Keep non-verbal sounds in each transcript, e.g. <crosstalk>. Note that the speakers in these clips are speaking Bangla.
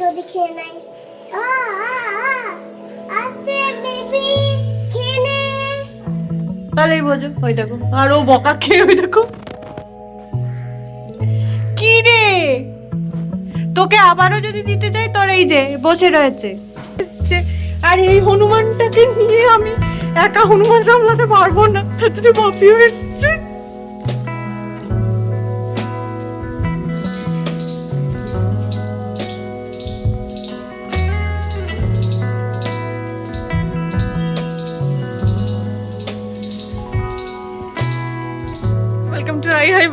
যদি খেয়ে নাই। বোঝো ওই দেখো। বকা খেয়ে, ওই দেখো। কি রে? তোকে আবারও যদি দিতে চাই, তোর এই যে, বসে রয়েছে। আর এই হনুমানটাকে নিয়ে আমি একা হনুমান সামলাতে পারব না। তার জন্য বাপিও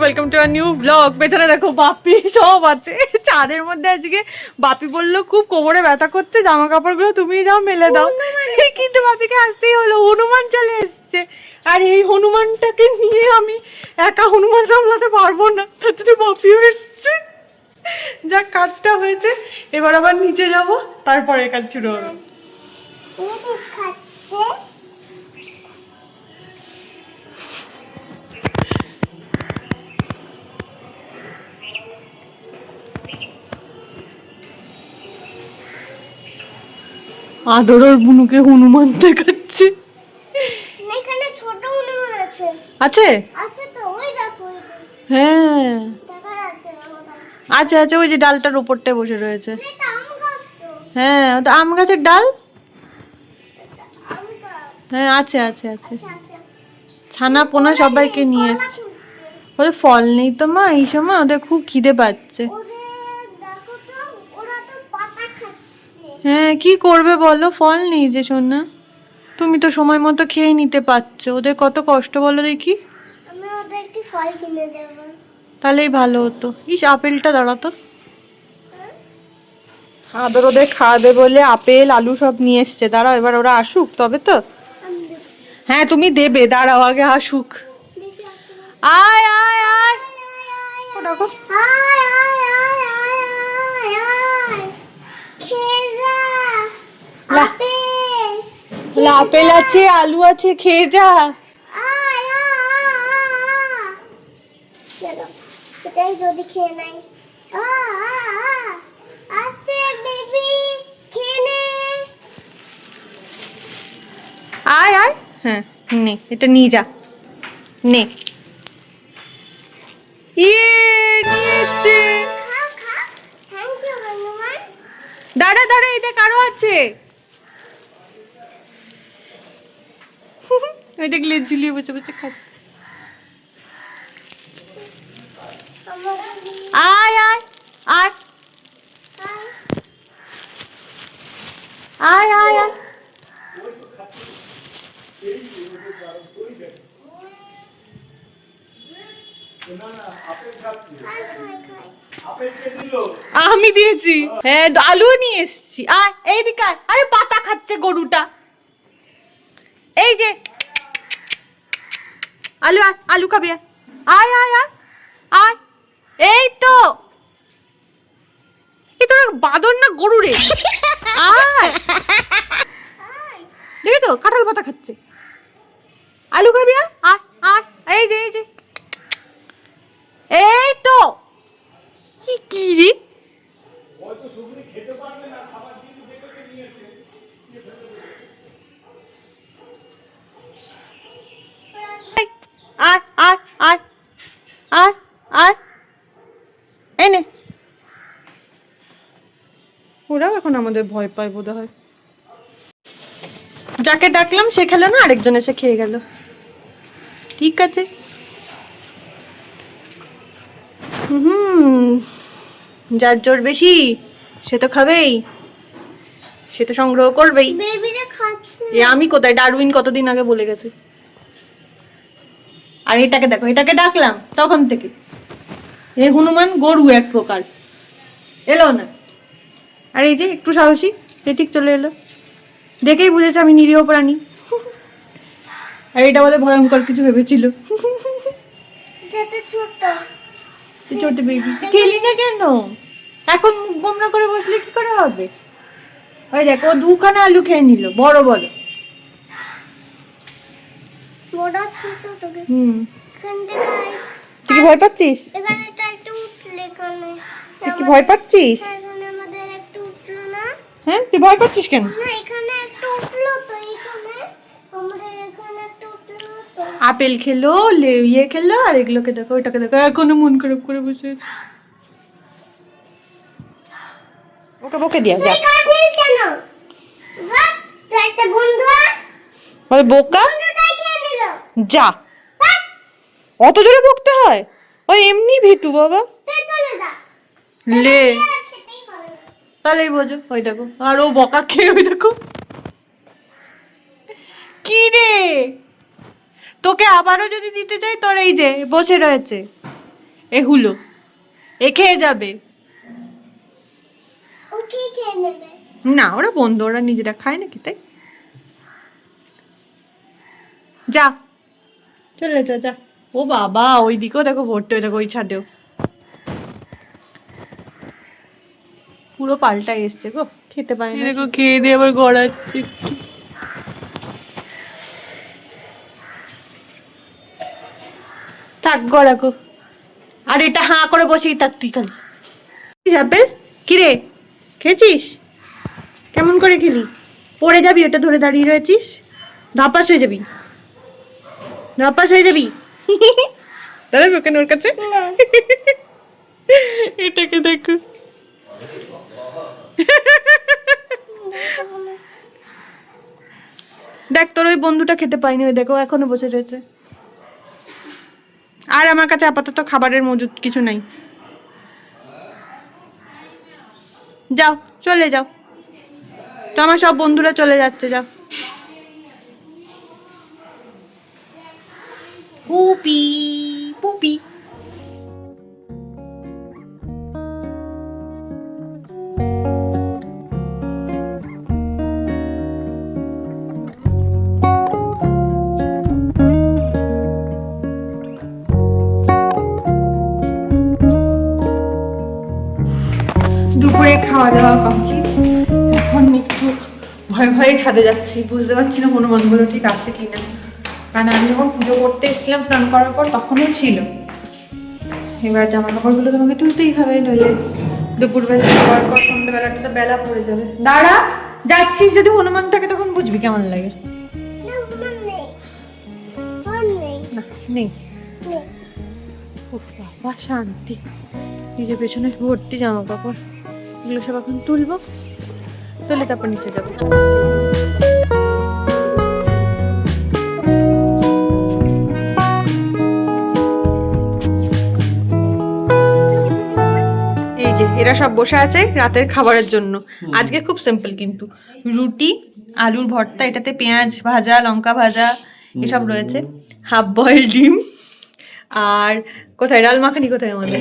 welcome to our new blog পেছনে দেখো বাপি সব আছে। চাঁদের মধ্যে আজকে বাপি বলল খুব কোমরে ব্যথা করতে জামা কাপড়গুলো তুমি যাও মেলে দাও। <laughs> কিন্তু বাপিকে আসতেই হলো হনুমান চলে এসছে। আর এই হনুমানটাকে নিয়ে আমি একা হনুমান সামলাতে পারব না। তার জন্য বাপিও এসছে। যাক কাজটা হয়েছে। এবার আবার নিচে যাব তারপরে কাজ শুরু হবে। আদরের বুনুকে হনুমান দেখাচ্ছে। এখানে ছোট হনুমান আছে। আছে? আছে তো ওই দেখো। হ্যাঁ। আছে আছে ওই যে ডালটার উপরটায় বসে রয়েছে। তো। হ্যাঁ ওটা আম গাছের ডাল? হ্যাঁ আছে আছে আছে। আচ্ছা আচ্ছা। ছানা পোনা সবাইকে নিয়ে এসছে। ওদের ফল নেই তো মা এই সময় ওদের খুব খিদে পাচ্ছে ওদের দেখো তো ওরা তো পাতা খাচ্ছে হ্যাঁ কি করবে বলো? ফল নেই যে সোনা। তুমি তো সময় মতো খেয়ে নিতে পারছ। ওদের কত কষ্ট বলো দেখি। আমি ওদেরকে ফল কিনে দেবো। তাহলেই ভালো হতো। ইস আপেলটা দাঁড়াতো আদর ওদের খাওয়াবে বলে আপেল আলু সব নিয়ে এসছে। দাঁড়াও এবার ওরা আসুক তবে তো। হ্যাঁ তুমি দেবে। দাঁড়াও আগে আসুক। আয় আয় আয়। ও দেখো আয় আয় আয় আয় আয় আয় খেয়ে যা লা। আপেল বলে আপেল আছে আলু আছে খেয়ে যা। আয় আয় আয় এটাই যদি খেয়ে নাই। আ আ আ আসছে বেবি খেয়ে নে। আয় আয়। হ্যাঁ নে এটা নিয়ে যা। নে। ইয়ে নিয়েছে। দাঁড়া দাঁড়া এটা কারও আছে। <laughs> ওই দেখলে ঝুলিয়ে বসে বসে খাচ্ছে। আয় আয় আয়। আয় আয় আয়। আমি দিয়েছি। হ্যাঁ আলু নিয়ে এসেছি। আয়, এইদিকে। আরে পাতা খাচ্ছে গরুটা। এই যে। আলু আয় আলু খাবি, আয়। আয় আয় আয়। এই তো। তোর বাদর না গরু রে? আয়। দেখি তো, কাঁঠাল পাতা খাচ্ছে। আলু খাবি, আয়। আয় আয় এই যে এই যে এই তো কি কি রে এই, আয় আয় আয় আয় আয় এই নে। ওরাও এখন আমাদের ভয় পায় বোধ হয় যাকে ডাকলাম সে খেলো না আরেকজন এসে খেয়ে গেল। ঠিক আছে। হুম যার জোর বেশি সে তো খাবেই। সে তো সংগ্রহ করবেই। এ আমি কোথায়? ডারউইন কতদিন আগে বলে গেছে? আর এটাকে দেখো এটাকে ডাকলাম তখন থেকে। এ হনুমান গরু এক প্রকার। এলো না। আর এই যে একটু সাহসী সে ঠিক চলে এলো। দেখেই বুঝেছে আমি নিরীহ প্রাণী। আর এটা বলে ভয়ঙ্কর কিছু ভেবেছিল। ছোট। বেবি খেলি না কেন? এখন মুখ গোমরা করে বসলে কি করে হবে? ওই দেখো ও দুখানা আলু খেয়ে নিল বড় বড়। মোটা ছোট তোকে। হুম। তুই কি ভয় পাচ্ছিস? তুই কি ভয় পাচ্ছিস? এখানে আমাদের একটু হ্যাঁ তুই ভয় করছিস কেন? না এখানে একটা উঠল তো এখানে। আমাদের এখানে একটা উঠল তো। আপেল খেলো ইয়ে খেলো আর এগুলোকে দেখো ওইটাকে দেখো। এখনও মন খারাপ করে বসে। ওকে বকে দিয়া যা। তুই কেন? ভাত একটা বন্ধু আর বোকা। যা। অত জোরে বকতে হয়? ওই এমনি ভীতু বাবা। লে তাহলেই বোঝো ওই দেখো। আর ও বকা খেয়ে ওই দেখো। কি রে? তোকে আবারও যদি দিতে চাই তোর এই যে বসে রয়েছে। এ হুলো এ খেয়ে যাবে। ও না ওরা বন্ধু ওরা নিজেরা খায় নাকি তাই? যা চলে যা যা। ও বাবা ওই দিকেও দেখো ভর্তি হয়ে দেখো ওই ছাদেও পুরো পাল্টা এসছে গো খেতে পারে না। দেখো খেয়ে দিয়ে আবার গড়াচ্ছে থাক গড়াকো আর এটা হাঁ করে বসেই থাক তুই খালি যাবে? কিরে খেয়েছিস? কেমন করে খেলি? পড়ে যাবি ওটা ধরে দাঁড়িয়ে রয়েছিস? ধাপাস হয়ে যাবি। ধাপাস হয়ে যাবি? দাদা কেন ওর কাছে? এটাকে দেখো। দেখ তোর ওই বন্ধুটা খেতে পাইনি ওই দেখো এখনও বসে রয়েছে। আর আমার কাছে আপাতত খাবারের মজুদ কিছু নাই। যাও চলে যাও। তো আমার সব বন্ধুরা চলে যাচ্ছে যাও। পুপি দুপুরে খাওয়া দাওয়া কমপ্লিট এখন একটু ভয়ে ভয়ে ছাদে যাচ্ছি। বুঝতে পারছি না হনুমানগুলো ঠিক আছে কি না কারণ আমি যখন পুজো করতে এসেছিলাম স্নান করার পর তখনও ছিল। এবার জামা কাপড়গুলো তোমাকে তুলতেই হবে নইলে দুপুরবেলা খাওয়ার পর সন্ধ্যেবেলাটা তো বেলা পড়ে যাবে। দাঁড়া যাচ্ছিস যদি হনুমান থাকে তখন বুঝবি কেমন লাগে। নেই। বাবা শান্তি। নিজের পেছনে ভর্তি জামা কাপড়। এগুলো সব এখন তুলবো তুলে তারপর নিচে যাব। যে এরা সব বসে আছে রাতের খাবারের জন্য। আজকে খুব সিম্পল কিন্তু। রুটি আলুর ভর্তা এটাতে পেঁয়াজ ভাজা লঙ্কা ভাজা এসব রয়েছে। হাফ বয়েল ডিম। আর কোথায়? ডাল মাখানি কোথায় আমাদের?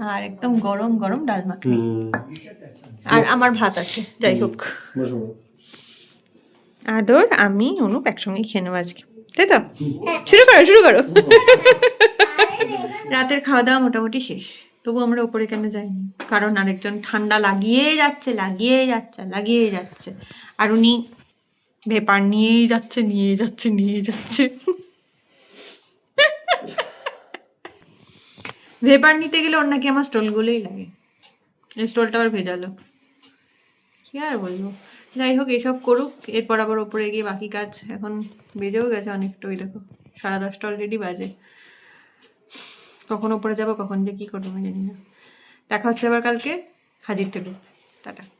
আর একদম গরম গরম ডাল মাখানি। আর আমার ভাত আছে। যাই হোক। আদর আমি অনুপ একসঙ্গেই খেয়ে নেব আজকে। তাই তো? শুরু করো। শুরু করো <laughs> রাতের খাওয়া দাওয়া মোটামুটি শেষ। তবু আমরা ওপরে কেন যাইনি? কারণ আরেকজন ঠান্ডা লাগিয়েই যাচ্ছে লাগিয়েই যাচ্ছে লাগিয়েই যাচ্ছে। আর উনি ভেপার নিয়েই যাচ্ছে নিয়ে যাচ্ছে নিয়ে যাচ্ছে। <laughs> ভেপার নিতে গেলে ওর নাকি আমার স্টোলগুলোই লাগে। এই স্টোলটা আবার ভেজালো। কি আর বলব? যাই হোক, এসব করুক, এরপর আবার ওপরে গিয়ে বাকি কাজ এখন বেজেও গেছে অনেকটা, ওই দেখো, সাড়ে দশটা অলরেডি বাজে। কখন ওপরে যাব, কখন যে কী করব, আমি জানি না। দেখা হচ্ছে আবার কালকে। হাজির থেকে। টাটা।